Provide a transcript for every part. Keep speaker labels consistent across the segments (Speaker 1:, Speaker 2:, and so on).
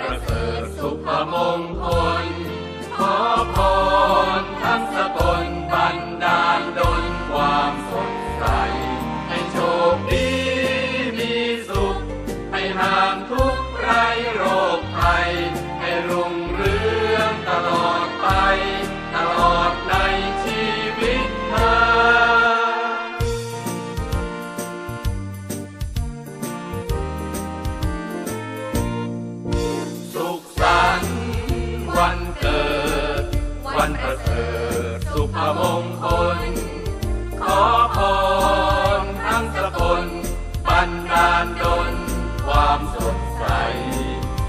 Speaker 1: ประเสริฐสุภมงคล พระมงคล ขอพรทั้งสกลบันดาลดลความสดใส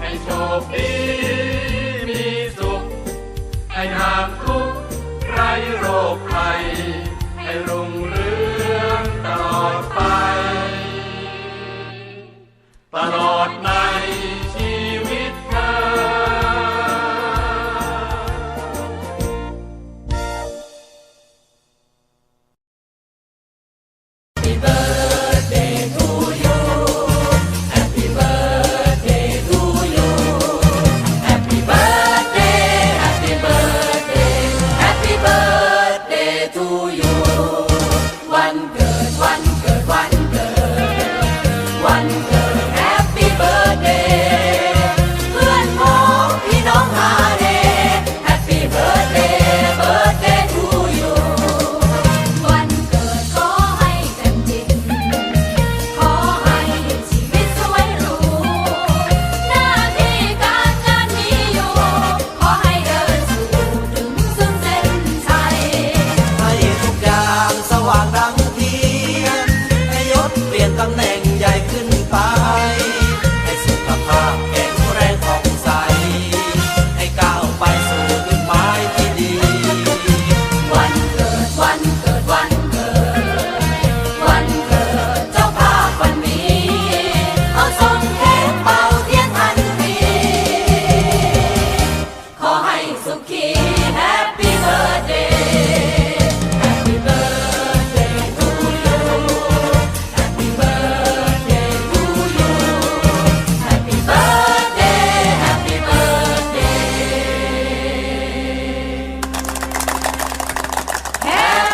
Speaker 1: ให้โชคดี